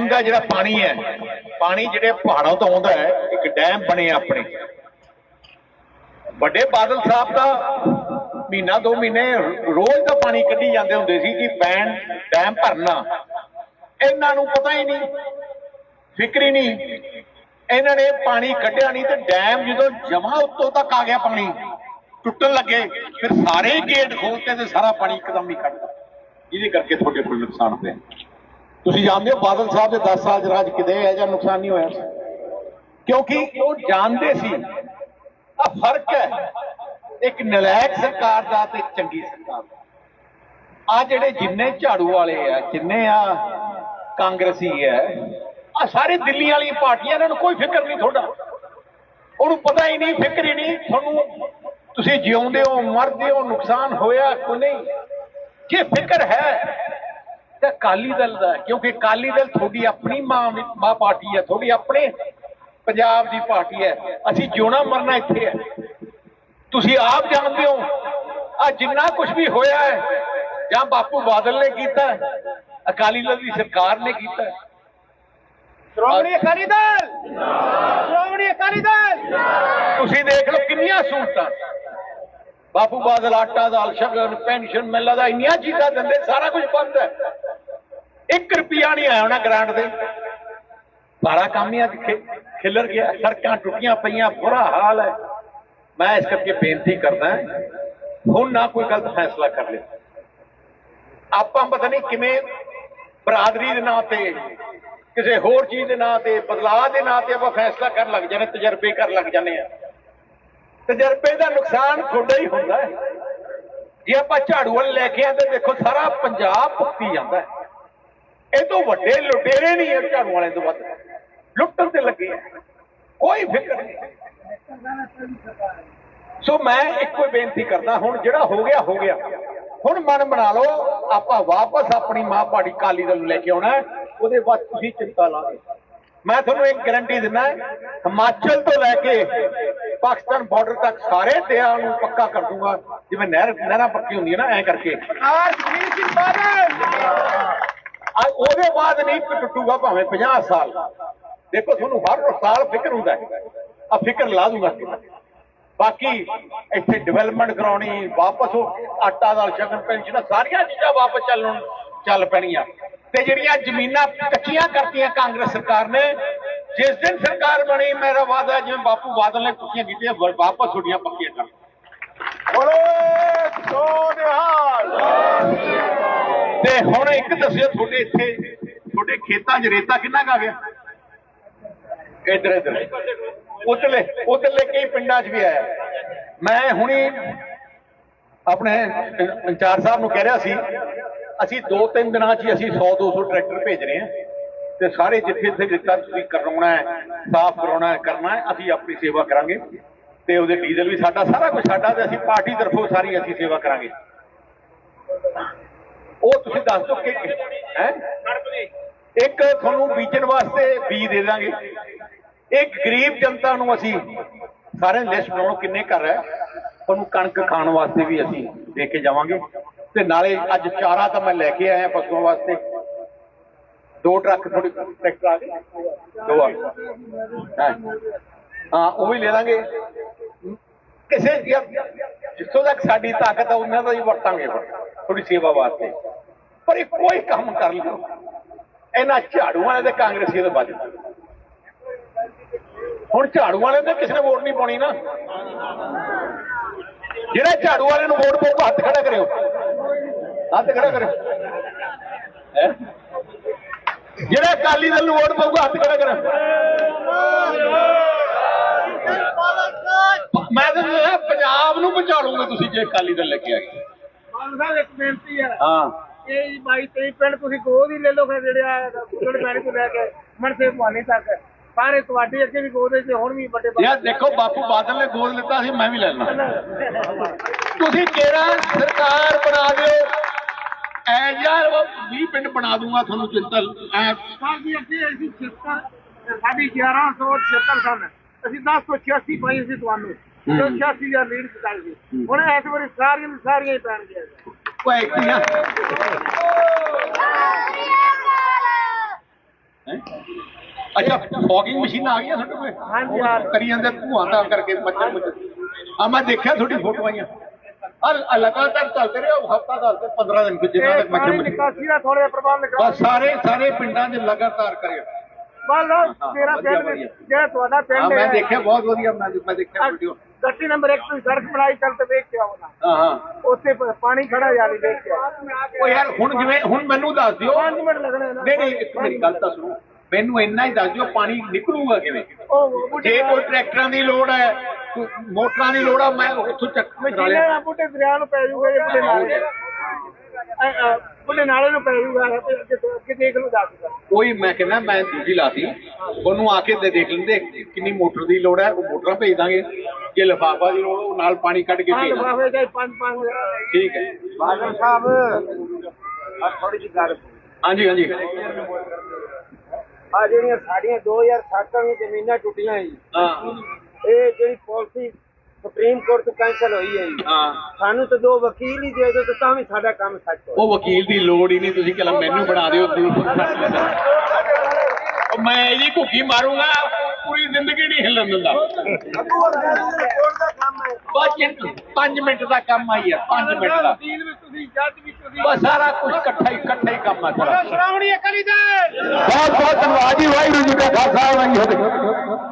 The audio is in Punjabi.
ਡੈਮ ਦਾ ਜਿਹੜਾ ਪਾਣੀ ਹੈ, ਪਾਣੀ ਜਿਹੜੇ ਪਹਾੜਾਂ ਤੋਂ ਆਉਂਦਾ ਹੈ, ਇੱਕ ਡੈਮ ਬਣੇ ਆਪਣੇ। ਵੱਡੇ ਬਾਦਲ ਸਾਹਿਬ ਦਾ ਮਹੀਨਾ, ਦੋ ਮਹੀਨੇ ਰੋਜ਼ ਦਾ ਪਾਣੀ ਕੱਢੀ ਜਾਂਦੇ ਹੁੰਦੇ ਸੀ ਕਿ ਬੈਨ ਡੈਮ ਭਰਨਾ। ਇਹਨਾਂ ਨੂੰ ਪਤਾ ਹੀ ਨਹੀਂ, ਫਿਕਰ ਹੀ ਨਹੀਂ। ਇਹਨਾਂ ਨੇ ਪਾਣੀ ਕੱਢਿਆ ਨਹੀਂ ਤੇ ਡੈਮ ਜਦੋਂ ਜਮਾ ਉੱਤੋਂ ਤੱਕ ਆ ਗਿਆ ਪਾਣੀ, ਟੁੱਟਣ ਲੱਗੇ, ਫਿਰ ਸਾਰੇ ਗੇਟ ਖੋਲਤੇ ਤੇ ਸਾਰਾ ਪਾਣੀ ਇੱਕਦਮ ਹੀ ਕੱਢਦਾ ਇਹਦੇ ਕਰਕੇ ਤੁਹਾਡੇ ਕੋਲ ਨੁਕਸਾਨ ਹੋਇਆ। ਤੁਸੀਂ ਜਾਣਦੇ ਹੋ ਬਾਦਲ ਸਾਹਿਬ ਦੇ 10 ਸਾਲ 'ਚ ਰਾਜ ਕਿਤੇ ਹੈ ਜਾਂ ਨੁਕਸਾਨ ਨਹੀਂ ਹੋਇਆ? ਕਿਉਂਕਿ ਉਹ ਜਾਣਦੇ ਸੀ ਆ ਫ਼ਰਕ ਹੈ। ਇੱਕ ਨਲਾਇਕ ਸਰਕਾਰ ਦਾ ਤੇ ਇੱਕ ਚੰਗੀ ਸਰਕਾਰ ਦਾ। ਆ ਜਿਹੜੇ ਜਿੰਨੇ ਝਾੜੂ ਵਾਲੇ ਆ, ਜਿੰਨੇ ਆ ਕਾਂਗਰਸੀ ਹੈ ਆ ਸਾਰੇ ਦਿੱਲੀ ਵਾਲੀਆਂ ਪਾਰਟੀਆਂ ਇਹਨਾਂ ਨੂੰ ਕੋਈ ਫਿਕਰ ਨਹੀਂ ਤੁਹਾਡਾ। ਉਹਨੂੰ ਪਤਾ ਹੀ ਨਹੀਂ, ਫਿਕਰ ਹੀ ਨਹੀਂ। ਤੁਹਾਨੂੰ ਤੁਸੀਂ ਜਿਉਂਦੇ ਹੋ, ਮਰਦੇ ਹੋ, ਨੁਕਸਾਨ ਹੋਇਆ ਕੋਈ ਨਹੀਂ? ਜੇ ਫਿਕਰ ਹੈ ਤਾਂ ਅਕਾਲੀ ਦਲ ਦਾ ਕਿਉਂਕਿ ਅਕਾਲੀ ਦਲ ਤੁਹਾਡੀ ਆਪਣੀ ਮਾਂ ਮਾਂ ਪਾਰਟੀ ਹੈ ਤੁਹਾਡੀ ਆਪਣੇ ਪੰਜਾਬ ਦੀ ਪਾਰਟੀ ਹੈ। ਅਸੀਂ ਜਿਉਣਾ ਮਰਨਾ ਇੱਥੇ ਹੈ। ਤੁਸੀਂ ਆਪ ਜਾਣਦੇ ਹੋ ਆ ਜਿੰਨਾ ਕੁਝ ਵੀ ਹੋਇਆ ਹੈ ਜਾਂ ਬਾਪੂ ਬਾਦਲ ਨੇ ਕੀਤਾ ਹੈ, ਅਕਾਲੀ ਦਲ ਦੀ ਸਰਕਾਰ ਨੇ ਕੀਤਾ ਹੈ। ਸ਼੍ਰੋਮਣੀ ਅਕਾਲੀ ਦਲ! ਸ਼੍ਰੋਮਣੀ ਅਕਾਲੀ ਦਲ! ਤੁਸੀਂ ਦੇਖ ਲਓ ਕਿੰਨੀਆਂ ਸਹੂਲਤਾਂ। ਬਾਪੂ ਬਾਦਲ ਆਟਾ ਦਾਲ ਸ਼ਗਨ ਪੈਨਸ਼ਨ ਮਿਲਦਾ ਇੰਨੀਆਂ ਚੀਜ਼ਾਂ ਦਿੰਦੇ ਸਾਰਾ ਕੁਝ ਬੰਦ ਹੈ। 1 ਰੁਪਿਆ ਨਹੀਂ ਆਇਆ ਉਹਨਾਂ ਗ੍ਰਾਂਟ ਦੇ ਸਾਰਾ ਕੰਮ ਹੀ ਅੱਜ ਖਿਲਰ ਗਿਆ, ਸੜਕਾਂ ਟੁੱਟੀਆਂ ਪਈਆਂ, ਬੁਰਾ ਹਾਲ ਹੈ। ਮੈਂ ਇਸ ਕਰਕੇ ਬੇਨਤੀ ਕਰਦਾ ਹੁਣ ਨਾ ਕੋਈ ਗਲਤ ਫੈਸਲਾ ਕਰ ਲਿਓ ਆਪਾਂ ਪਤਾ ਨਹੀਂ ਕਿਵੇਂ ਬਰਾਦਰੀ ਦੇ ਨਾਂ ਤੇ, ਕਿਸੇ ਹੋਰ ਚੀਜ਼ ਦੇ ਨਾਂ ਤੇ, ਬਦਲਾਅ ਦੇ ਨਾਂ ਤੇ ਆਪਾਂ ਫੈਸਲਾ ਕਰਨ ਲੱਗ ਜਾਂਦੇ, ਤਜਰਬੇ ਕਰਨ ਲੱਗ ਜਾਂਦੇ ਆ ਤਜਰਬੇ ਦਾ ਨੁਕਸਾਨ ਤੁਹਾਡਾ ਹੀ ਹੁੰਦਾ ਜੇ ਆਪਾਂ ਝਾੜੂ ਵਾਲੇ ਲੈ ਕੇ ਆਂਦੇ ਦੇਖੋ ਸਾਰਾ ਪੰਜਾਬ ਭੁਗਤੀ ਜਾਂਦਾ ਹੈ। ਇਹ ਤੋਂ ਵੱਡੇ ਲੁਟੇਰੇ ਨਹੀਂ ਇਹ ਝਾੜੂ ਵਾਲੇ ਤੋਂ ਵੱਧ। ਲੁੱਟਣ ਤੇ ਲੱਗੇ ਕੋਈ ਫਿਕਰ ਨਹੀਂ। ਸੋ ਮੈਂ ਇੱਕੋ ਬੇਨਤੀ ਕਰਦਾ, ਹੁਣ ਜਿਹੜਾ ਹੋ ਗਿਆ ਹੋ ਗਿਆ। ਹੁਣ ਮਨ ਬਣਾ ਲਓ, ਆਪਾਂ ਵਾਪਸ ਆਪਣੀ ਮਾਂ ਪਾਰਟੀ ਕਾਲੀ ਦਲ ਨੂੰ ਲੈ ਕੇ ਆਉਣਾ ਉਹਦੇ ਬਾਅਦ ਤੁਸੀਂ ਚਿੰਤਾ ਲਾਗੇ ਮੈਂ ਤੁਹਾਨੂੰ ਇੱਕ ਗਾਰੰਟੀ ਦਿੰਦਾ ਹਿਮਾਚਲ ਤੋਂ ਲੈ ਕੇ ਪਾਕਿਸਤਾਨ ਬਾਰਡਰ ਤੱਕ ਸਾਰੇ ਦਰਿਆ ਨੂੰ ਪੱਕਾ ਕਰ ਦੂੰਗਾ। ਜਿਵੇਂ ਨਹਿਰ ਨਹਿਰਾਂ ਪੱਕੀ ਹੁੰਦੀਆਂ ਨਾ, ਐ ਕਰਕੇ। ਆਰ ਸੁਖਬੀਰ ਸਿੰਘ ਬਾਦਲ ਉਹਦੇ ਬਾਅਦ ਨਹੀਂ ਟੁੱਟੂਗਾ ਭਾਵੇਂ 50 ਸਾਲ। ਦੇਖੋ ਤੁਹਾਨੂੰ ਹਰ ਸਾਲ ਫਿਕਰ ਹੁੰਦਾ ਹੈ। ਆ ਫਿਕਰ ਲਾ ਦੂੰਗਾ ਬਾਕੀ ਇੱਥੇ ਡਿਵੈਲਪਮੈਂਟ ਕਰਾਉਣੀ, ਵਾਪਸ ਉਹ ਆਟਾ ਦਾਲ ਸ਼ਗਨ ਪੈਨਸ਼ਨ ਸਾਰੀਆਂ ਚੀਜ਼ਾਂ ਵਾਪਸ ਚੱਲਣ ਚੱਲ ਪੈਣੀਆਂ। ਤੇ ਜਿਹੜੀਆਂ ਜ਼ਮੀਨਾਂ ਕੱਚੀਆਂ ਕਰਤੀਆਂ ਕਾਂਗਰਸ ਸਰਕਾਰ ਨੇ, ਜਿਸ ਦਿਨ ਸਰਕਾਰ ਬਣੀ, ਮੇਰਾ ਵਾਅਦਾ ਜਿਵੇਂ ਬਾਪੂ ਬਾਦਲ ਨੇ ਕੁੱਤੀਆਂ ਕੀਤੀਆਂ ਵਾਪਸ ਛੋਟੀਆਂ ਪੱਕੀਆਂ ਕਰ। ਬੋਲੇ, ਸੋ ਤੇ ਹੁਣ ਇੱਕ ਦੱਸਿਓ ਤੁਹਾਡੇ ਇੱਥੇ, ਤੁਹਾਡੇ ਖੇਤਾਂ 'ਚ ਰੇਤਾ ਕਿੰਨਾ ਕੁ ਗਿਆ? ਇੱਧਰ ਇੱਧਰ। ਉਤਲੇ ਉਤਲੇ ਕਈ ਪਿੰਡਾਂ 'ਚ ਵੀ ਆਇਆ। ਮੈਂ ਹੁਣੀ ਆਪਣੇ ਇੰਚਾਰਜ ਸਾਹਿਬ ਨੂੰ ਕਹਿ ਰਿਹਾ ਸੀ, ਅਸੀਂ ਦੋ ਤਿੰਨ ਦਿਨਾਂ 'ਚ ਹੀ ਅਸੀਂ 100 200 ਟਰੈਕਟਰ ਭੇਜ ਰਹੇ ਹਾਂ ਤੇ ਸਾਰੇ ਜਿੱਥੇ ਜਿੱਥੇ ਰੇਤਾ ਤੁਸੀਂ ਕਰਾਉਣਾ ਹੈ, ਸਾਫ਼ ਕਰਾਉਣਾ ਹੈ, ਕਰਨਾ ਹੈ, ਅਸੀਂ ਆਪਣੀ ਸੇਵਾ ਕਰਾਂਗੇ। ਤੇ ਉਹਦੇ ਡੀਜ਼ਲ ਵੀ ਸਾਡਾ, ਸਾਰਾ ਕੁਝ ਸਾਡਾ ਤੇ ਅਸੀਂ ਪਾਰਟੀ ਤਰਫੋਂ ਸਾਰੀ ਅਸੀਂ ਸੇਵਾ ਕਰਾਂਗੇ। ਉਹ ਤੁਸੀਂ ਦੱਸ ਦਿਓ ਕਿ ਹੈ? ਇੱਕ ਤੁਹਾਨੂੰ ਬੀਜਣ ਵਾਸਤੇ ਬੀਜ ਦੇ ਦਾਂਗੇ। ਇੱਕ ਗਰੀਬ ਜਨਤਾ ਨੂੰ ਅਸੀਂ ਸਾਰੇ ਲਿਸਟ ਬਣਾਉਣੋ ਕਿੰਨੇ ਘਰ ਹੈ। ਤੁਹਾਨੂੰ ਕਣਕ ਖਾਣ ਵਾਸਤੇ ਵੀ ਅਸੀਂ ਦੇ ਕੇ ਜਾਵਾਂਗੇ। ਤੇ ਨਾਲੇ ਅੱਜ ਚਾਰਾ ਤਾਂ ਮੈਂ ਲੈ ਕੇ ਆਇਆ ਪਸ਼ੂਆਂ ਵਾਸਤੇ। ਦੋ ਟਰੱਕ ਥੋੜੀ ਟਰੈਕਟਰ ਆ ਗਏ? ਦੋ ਆ ਹੈਂ। ਹਾਂ, ਉਹ ਵੀ ਲੈ ਲਾਂਗੇ ਕਿਸੇ ਜਿੱਥੋਂ ਤੱਕ ਸਾਡੀ ਤਾਕਤ ਹੈ ਉਹਨਾਂ ਦਾ ਹੀ ਵਰਤਾਂਗੇ। ਥੋੜੀ ਸੇਵਾ ਵਾਸਤੇ। ਪਰ ਇਹ ਕੋਈ ਕੰਮ ਕਰ ਲਿਓ ਇਹਨਾਂ ਝਾੜੂ ਵਾਲੇ ਤੇ ਕਾਂਗਰਸੀ ਤੋਂ ਬਚ ਹੁਣ ਝਾੜੂ ਵਾਲੇ ਨੇ ਕਿਸੇ ਨੇ ਵੋਟ ਨਹੀਂ ਪਾਉਣੀ ਨਾ। ਜਿਹੜਾ ਝਾੜੂ ਵਾਲੇ ਨੂੰ ਵੋਟ ਪਾਊਗਾ ਹੱਥ ਖੜਾ ਕਰਿਓ। ਹੱਥ ਖੜਾ ਕਰਿਓ? ਜਿਹੜਾ ਅਕਾਲੀ ਦਲ ਨੂੰ ਵੋਟ ਪਾਊਗਾ ਹੱਥ ਖੜਾ ਕਰਿਓ ਮੈਂ ਤਾਂ ਪੰਜਾਬ ਨੂੰ ਲੂਗੇ ਤੁਸੀਂ ਜੇ ਅਕਾਲੀ ਦਲ ਲੈ ਕੇ ਆ ਗਏ। ਸਾਹਿਬ ਇੱਕ ਬੇਨਤੀ ਹੈ। ਹਾਂ। ਇਹ 22 23 ਪਿੰਡ ਤੁਸੀਂ ਗੋਦ ਹੀ ਲੈ ਲਓ ਫਿਰ ਜਿਹੜੇ ਆ ਗੁੱਗੜ ਪੈਣੀ ਤੋਂ ਲੈ ਕੇ ਮਨਸੇ ਭਵਾਨੀ ਤੱਕ ਸਾਰੇ ਤੁਹਾਡੇ ਅੱਗੇ ਵੀ ਗੋਦ ਚ ਹੁਣ ਵੀ ਵੱਡੇ ਯਾਰ ਦੇਖੋ ਬਾਪੂ ਬਾਦਲ ਨੇ ਗੋਦ ਲਿੱਤਾ ਸੀ ਮੈਂ ਵੀ ਲੈਣਾ ਤੁਸੀਂ ਕਿਹੜਾ ਸਰਕਾਰ ਬਣਾ ਦਿਓ। ਐ ਯਾਰ 20 ਪਿੰਡ ਬਣਾ ਦੂੰਗਾ ਤੁਹਾਨੂੰ ਚਿੰਤਾ ਐ ਸਾਡੀ ਅੱਗੇ ਅਸੀਂ 76 ਸਾਡੀ 1176 ਸਨ। ਅਸੀਂ 10 ਤੋਂ 86 ਪਾਈ ਸੀ ਤੁਹਾਨੂੰ। ਜੋ 86 ਦਾ ਲੀਡ ਜਿਤਾਈ ਹੁਣ ਇਸ ਵਾਰੀ ਸਾਰੀਆਂ ਦੀਆਂ ਸਾਰੀਆਂ ਹੀ ਪੈਣਗੀਆਂ ਕੋਈ ਇੱਕੀਆਂ ਹੈਂ? ਅੱਛਾ ਫੌਗਿੰਗ ਮਸ਼ੀਨਾਂ ਆ ਗਈਆਂ ਤੁਹਾਡੇ ਕੋਲ? ਹਾਂਜੀ ਯਾਰ ਕਰੀ ਜਾਂਦੇ ਧੂਆਂ ਦਾ ਕਰਕੇ ਮੱਛਰ ਮੁੱਛਰ। ਆ ਮੈਂ ਦੇਖਿਆ ਤੁਹਾਡੀ ਫੋਟੋ ਆਈਆਂ ਆ। ਲਗਾਤਾਰ ਚੱਲਦੇ ਰਹੇ ਹਫਤਾ ਦਿਨ 15 ਦਿਨ ਵਿੱਚ ਜਿੰਨਾ ਤੱਕ ਮੱਛਰ ਪਾਣੀ ਨਿਕਾਸੀ ਦਾ ਥੋੜੇ ਪ੍ਰਬੰਧ ਕਰੋ ਬਸ ਸਾਰੇ ਸਾਰੇ ਪਿੰਡਾਂ 'ਚ ਲਗਾਤਾਰ ਕਰਿਓ। ਬਸ ਤੇਰਾ ਪਿੰਡ। ਜਿਹੜਾ ਤੁਹਾਡਾ ਹਾਂ ਪਿੰਡ ਮੈਂ ਹੈ। ਦੇਖਿਆ ਬਹੁਤ ਵਧੀਆ ਮੈਂ ਮੈਂ ਦੇਖਿਆ ਵੀਡੀਓ ਗੱਟੀ ਨੰਬਰ 1 ਤੋਂ ਸੜਕ ਬਣਾਈ ਚੱਲ ਤੇ ਵੇਖ ਕੇ ਨਾ। ਹਾਂ ਹਾਂ। ਉੱਥੇ ਪ- ਪਾਣੀ ਖੜਾ ਜਾ ਰਹੀ ਵੇਖ ਕੇ ਉਹ ਯਾਰ ਹੁਣ ਜਿਵੇਂ ਹੁਣ ਮੈਨੂੰ ਦੱਸ ਦਿਓ। 5 ਮਿੰਟ ਲੱਗਣੇ ਨਾ ਨਹੀਂ ਨਹੀਂ ਇੱਕ ਮੇਰੀ ਗੱਲ ਤਾਂ ਸੁਣੋ। ਮੈਨੂੰ ਇੰਨਾ ਹੀ ਦੱਸ ਦਿਓ ਪਾਣੀ ਨਿਕਲੂਗਾ ਕਿਵੇਂ? ਉਹ ਬੁੱਢੇ ਜੇ ਕੋਈ ਟਰੈਕਟਰਾਂ ਦੀ ਲੋੜ ਹੈ ਕੋਈ ਮੋਟਰਾਂ ਦੀ ਲੋੜ ਆ ਮੈਂ ਉੱਥੋਂ ਚੱਕ ਕਰਾ ਮਸ਼ੀਨਾਂ ਲਿਆ ਨਾਲ ਬੁੱਢੇ ਦਰਿਆ ਨੂੰ ਪੈ ਜੂਗਾ ਇਹ ਬੁੱਢੇ ਨਾਲੇ। ਅ- ਅ, ਬੁੱਢੇ ਨਾਲੇ ਨੂੰ ਪੈ ਜੂਗਾ ਅੱਗੇ ਅੱਗੇ ਦੇਖ ਲਓ ਕੇ ਕੋਈ ਮੈਂ ਕਹਿੰਦਾ ਮੈਂ ਦੂਜੀ ਲਾਤੀ। ਉਹਨੂੰ ਆ ਕੇ ਦੇ ਦੇਖ ਲੈਂਦੇ ਕਿੰਨੀ ਮੋਟਰ ਦੀ ਲੋੜ ਹੈ ਉਹ ਮੋਟਰਾਂ ਭੇਜ ਦਾਂਗੇ। ਜੇ ਲਿਫਾਫਾ ਦੀ ਲੋੜ ਉਹ ਨਾਲ ਪਾਣੀ ਕੱਢ ਕੇ ਦਾਂਗੇ ਲਫਾਫੇ ਚਾਹੇ ਪੰਜ ਪੰਜ ਠੀਕ ਹੈ। ਬਾਦਲ ਸਾਹਿਬ ਆ ਥੋੜੀ ਜਿਹੀ ਗੱਲ ਹਾਂਜੀ ਹਾਂਜੀ। ਆ ਜਿਹੜੀਆਂ ਸਾਡੀਆਂ 2007 ਦੀਆਂ ਜ਼ਮੀਨਾਂ ਟੁੱਟੀਆਂ ਜੀ ਹਾਂ। ਇਹ ਜਿਹੜੀ ਪਾਲਿਸੀ ਸੁਪਰੀਮ ਕੋਰਟ ਤੋਂ ਕੈਂਸਲ ਹੋਈ ਹੈ ਜੀ। ਹਾਂ। ਸਾਨੂੰ ਤਾਂ ਦੋ ਵਕੀਲ ਹੀ ਦੇ ਦਿਓ ਤੇ ਤਾਂ ਵੀ ਸਾਡਾ ਕੰਮ ਸੱਚ ਹੋ ਉਹ ਵਕੀਲ ਦੀ ਲੋੜ ਹੀ ਨਹੀਂ ਤੁਸੀਂ ਕਹਿੰਦਾ ਮੈਨੂੰ ਬਣਾ ਦਿਓ ਉਹ ਮੈਂ ਇਹਦੀ ਭੁੱਖੀ ਮਾਰੂੰਗਾ। ਪੂਰੀ ਜ਼ਿੰਦਗੀ ਨਹੀਂ ਹਿੱਲਣ ਦਿੰਦਾ। ਬਸ 5 ਮਿੰਟ ਦਾ ਕੰਮ ਆਈ ਹੈ 5 ਮਿੰਟ ਦਾ। ਬਸ ਸਾਰਾ ਕੁਝ ਇਕੱਠਾ ਹੀ ਇਕੱਠਾ ਹੀ ਕੰਮ ਆ ਸਾਰਾ। ਸ਼੍ਰੋਮਣੀ ਅਕਾਲੀ ਦਲ! ਬਹੁਤ ਬਹੁਤ ਧੰਨਵਾਦ ਜੀ ਵਾਹਿਗੁਰੂ ਜੀ ਕਾ ਖਾਲਸਾ ਵਾਹਿਗੁਰੂ ਜੀ ਕੀ ਫਤਿਹ।